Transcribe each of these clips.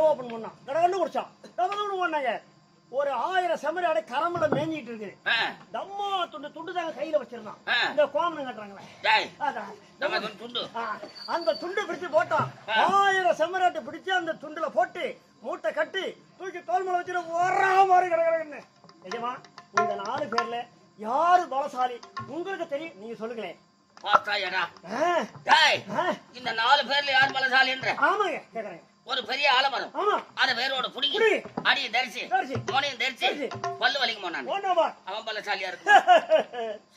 பாட்டில் open பண்ணான். கடகண்டு குடிச்சான். கடகண்டு பண்ணாங்க ஒரு ஆயிரம் செமரி அடை கரம்புல மேஞ்சிட்டு இருக்குது. ஆ, தம்மா துண்டு துண்டு தாங்க கையில வச்சிருந்தான். இந்த கோமனம் கட்டுறாங்களே. அந்த துண்டு பிடிச்சு போட்டான். ஆயிரம் செம்மராட்டை பிடிச்சு அந்த துண்டுல போட்டு மூட்டை கட்டி தூக்கி தோல் மேல வச்சுட்டு ஒரா மாதிரி கிடக்குறேன்னு நிஜமா இந்த நாலு பேர்ல யாரு பலசாலி? உங்களுக்கு தெரியும். நீங்க சொல்லுங்களேன். இந்த நாலு பேர்ல யார் பலசாலின்ற? ஆமாங்க கேக்குறேன். ஒரு பெரிய ஆலமரம். அத வேரோட புடிங்கி புடி. அடியும் தரிசி. மோனையும் தரிசி. பல்லு வலிக்குமா நான் ஒன்னவா அவன் பலசாலியா இருக்கும்?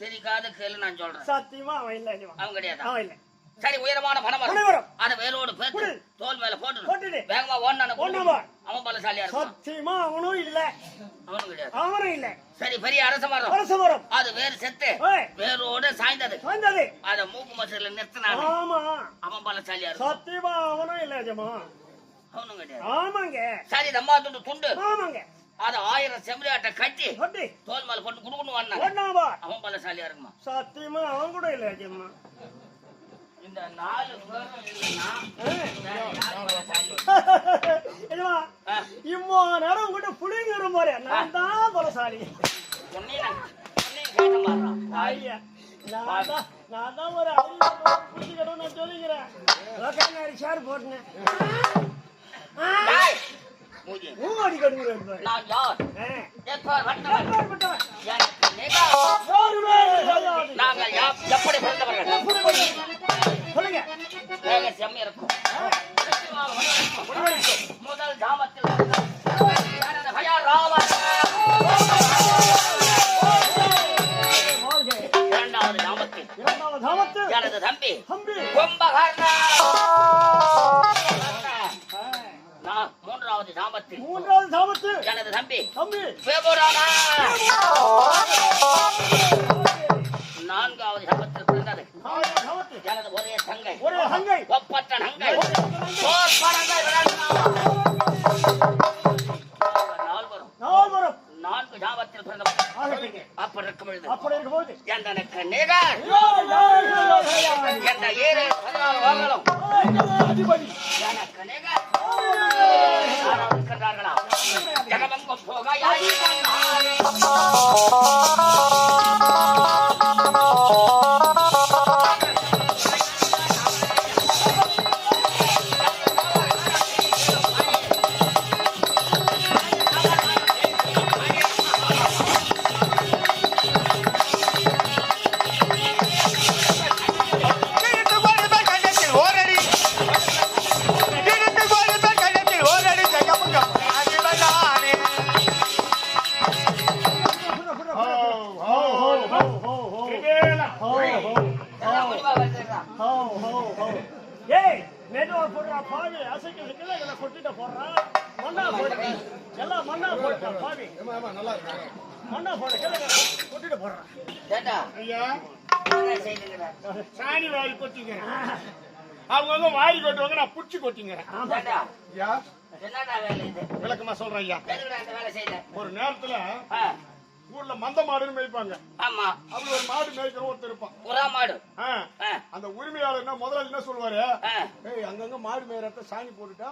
சரி காது கேளு நான் சொல்றேன். சத்தியமா அவன் இல்ல. அவன் கிடையாது? சரி உயரமான பணமரம். அத வேரோடு பேத்து. தோல் மேல போட்டு. வேகமா ஓடினான? அவன் பலசாலியா இருக்கும்? சத்தியமா அவனும் இல்ல. அவனும் கிடையாது. அவனும் இல்ல. சரி பெரிய அரச மரம். அரச மரம். அது வேறு செத்து வேரோட சாய்ந்தது. வந்தது அத மூக்கு மசூர்ல நிறுத்தினாங்க ஆமா. அவன் பலசாலியா இருக்கும்? சத்தியமா அவனும் இல்ல நிஜமா. அவனும் கிடையாது ஆமாங்க. சரி தம்மா துண்டு துண்டு. ஆமாங்க. அத ஆயிரம் செம்மறியாட்டை கட்டி தோல் மேல போட்டு குடுக்கணும் ஒன்னாவா அவன் பலசாலியா இருக்குமா? சத்தியமா அவன் கூட இல்ல நிஜமா இந்த நாலு பேரும் இல்லைன்னா இம்மோ நேரம் உங்ககிட்ட புளிங்கிற மாதிரி நான் தான் பலசாலி. ஐயா நான் தான் நான் தான் ஒரு புரிஞ்சுக்கணும் நான் சொல்லிக்கிறேன். லோக்காரி ஷேர் நான் யார். நாங்கள் எப்படி பிறந்தவர்கள் சொல்லுங்க. வேக செம்மி இருக்கும். மூன்றாவது தாமத்தில் மூன்றாவது தாமத்து. எனது தம்பி. தம்பி. சிவபுராணா நான்காவது தாமத்து. எனது ஒரே தங்கை. ஒரே தங்கை. ஒப்பற்ற நங்கை. போர் பரங்கள் விளங்கினார். நால்வரும் நால்வரும் நான்கு ஜாமத்தில் பிறந்தவர் ஆகட்டுங்க அப்படி இருக்கும் பொழுது. அப்படி இருக்கும்போது எனக்கு நிகர்? ஏழு பதினாலு எனக்கு நிகர். யாராவது இருக்கின்றார்களா ஜகமெங்கும் போகாயாய். இழுத்து சாணி வாரி கொட்டிக்கிறேன். அவங்க வாரி கொட்டுவாங்க நான் புடிச்சு இது? விளக்கமா சொல்றேன் ஐயா. ஒரு நேரத்துல ஊர்ல மந்த மாடுன்னு மேய்ப்பாங்க. ஆமா. அப்படி ஒரு மாடு மேய்க்கிற ஒருத்தர் இருப்பான். புறா மாடு. அந்த உரிமையாளர் என்ன முதலாளி என்ன சொல்லுவாரு? ஏய் அங்கங்க மாடு மேயறத சாணி போட்டுட்டா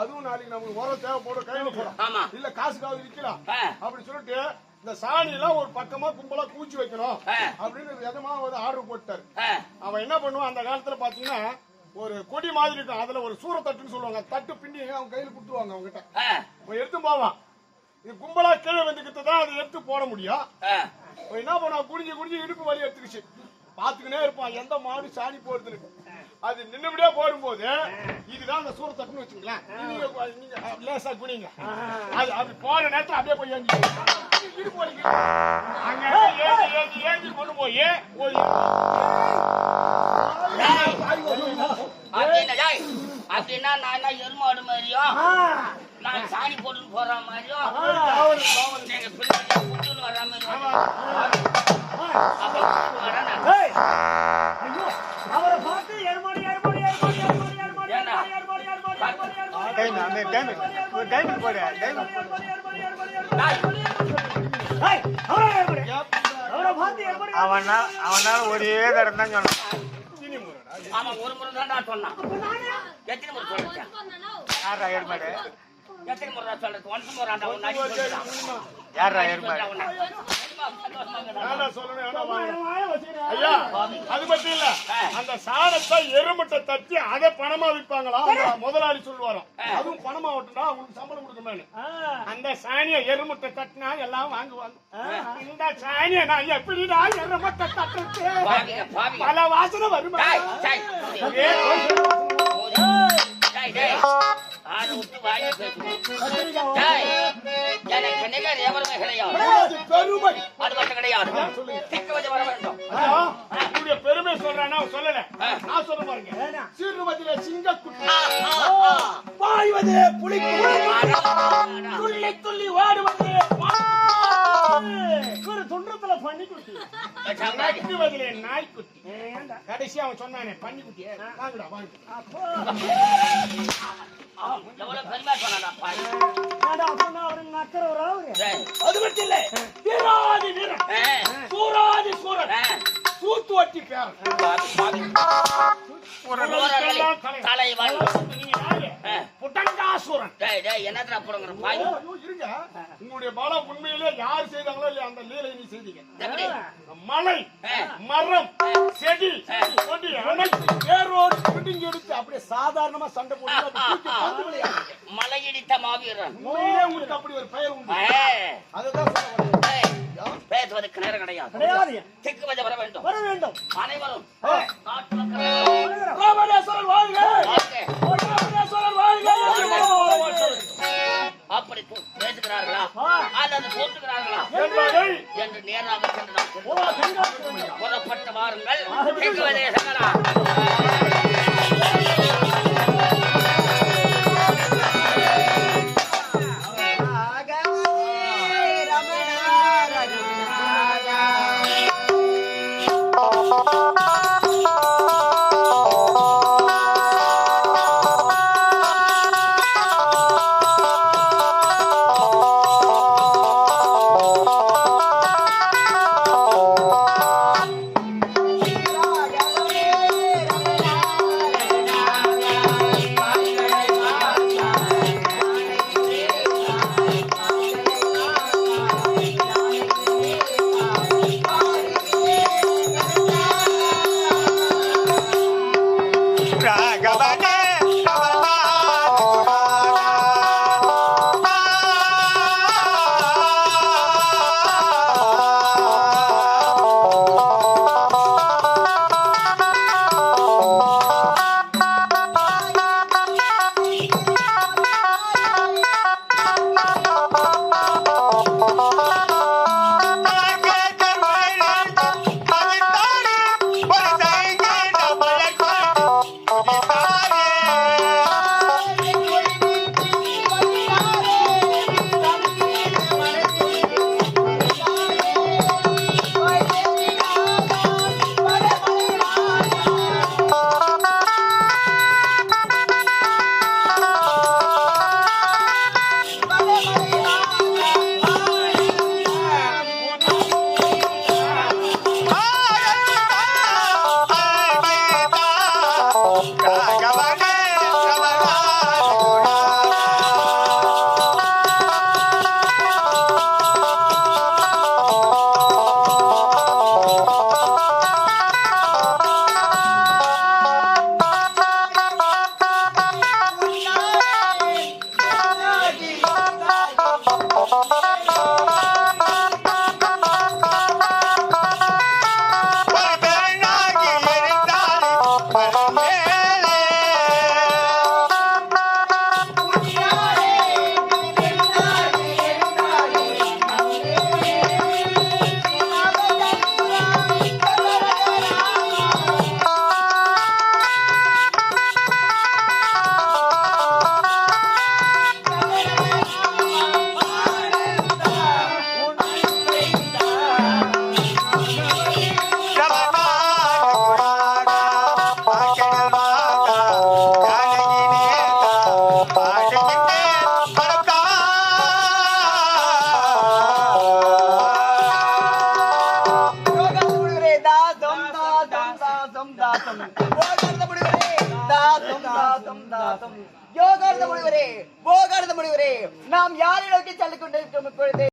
அதுவும் நாளைக்கு நமக்கு உரம் தேவைப்படும் கையில போடும். இல்ல காசுக்காவது விக்கலாம். ஆ, அப்படி சொல்லிட்டு இந்த சாணி எல்லாம் ஒரு பக்கமா கும்பலா கூச்சி வைக்கணும். அப்படின்னு எதமா வந்து ஆர்டர் போட்டாரு. அவன் என்ன பண்ணுவான் அந்த காலத்துல பாத்தீங்கன்னா ஒரு கொடி மாதிரி இருக்கும். அதுல ஒரு சூரத்தட்டுன்னு சொல்லுவாங்க. தட்டு பின்னி அவங்க கையில குடுத்துருவாங்க அவங்க கிட்ட அவன் எடுத்து போவான். இது கும்பலா கீழே வந்துக்கிட்டு தான் அதை எடுத்து போட முடியும். என்ன பண்ணுவான் குடிஞ்சு குடிஞ்சு இடுப்பு வலி எடுத்துக்கிச்சு. பாத்துக்கினே இருப்பான். எந்த மாடு சாணி போடுதுன்னு. அது நின்னுபடியா போடும்போது இதுதான் அந்த சூரத்தட்டுன்னு வச்சுங்களேன் நீங்க நீங்க லேசா குனிங்க. அது அப்படி போற நேரத்துல அப்படியே போய் ஏஞ்சி அங்க ஏஞ்சி ஏஞ்சி ஏஞ்சி கொண்டு போய். ஒரு அப்படின்னா நான் என்ன எருமாடு மாதிரியும் ஆ, நான் சாணி போட்டுன்னு போற மாதிரியும் நீங்க பிள்ளைங்க வர மாதிரியும் அப்ப வரேன் நான். ஏய், ஐயோ, அவரை பார்த்து எருமாடி, எருமாடி, எருமாடி, எருமாடி, எருமாடி? எருமாடி, எருமாடி, எருமாடி, எருமாடி, டைம், டைம். போடு, டைம். ஏய், அவரை எருமாடி. அவரை பார்த்து எருமாடி, அவனா அவனால ஒரே தரம் தான் சொன்னான் ஆமா ஒரு முறை தான்டா சொன்னான் எத்தனை முறை சொல்லிட்டேன் யாரா எருமாடு எத்தனை முறை சொல்றது? ஒன்ஸ் முறாண்டா. யாரா. ஐயா அது மட்டும் இல்ல. அந்த சாணத்தை எருமட்டை தட்டி அதை பணமா விற்பாங்களா? முதலாளி சொல்லுவாராம். அதுவும் பணமா விட்டுனா உங்களுக்கு சம்பளம் கொடுக்கணும்னு. அந்த சாணியை எருமட்டை தட்டினா எல்லாம் வாங்குவாங்க. இந்த சாணியை நான் எப்படிடா எருமட்டை தட்டுறது? பாவிங்க. பல வாசனை வருமா? எனக்கு நிகர் எவருமே கிடையாது. அது மட்டும் கிடையாது. வர வேண்டும். நாய்க்குட்டி. ஏண்டா? கடைசி அவன் சொன்னானே பன்னிக்குட்டி வாங்குடா வாங்க எவ்வளவு சொன்னா அவரு? டேய், அது மட்டும் இல்ல வீராதி வீரன். ஆ, சூராதி சூரன். ஆ, சூத்து வட்டி பேரன் பாவி, பாவி. ஊரர்களுக்கெல்லாம் தலை. தலைவன். புட்டங்காசூரன் டேய், டேய், இருங்க. உங்களுடைய உண்மையிலே யார் செய்தாங்களோ இல்லையா அந்த லீலை நீ செய்தீங்க? மலை. மரம் செடி ஆ. கொடி அனைத்து வேரோடு பிடிங்கி எடுத்து அப்படியே சாதாரணமா சண்டை போட்டு மாவீரன் உண்மையிலே உங்களுக்கு அப்படி ஒரு பெயர் உண்டு. அதுதான் சொல்ல பேசுவதற்கு நேரம் கிடையாது. கிடையாது. திக்கு வச்சு வர வேண்டும். வர வேண்டும். அனைவரும் வாழ்க. என்று நேராக சென்று நாம் புறப்பட்டு வாருங்கள். অনুক্রমে করে দেয়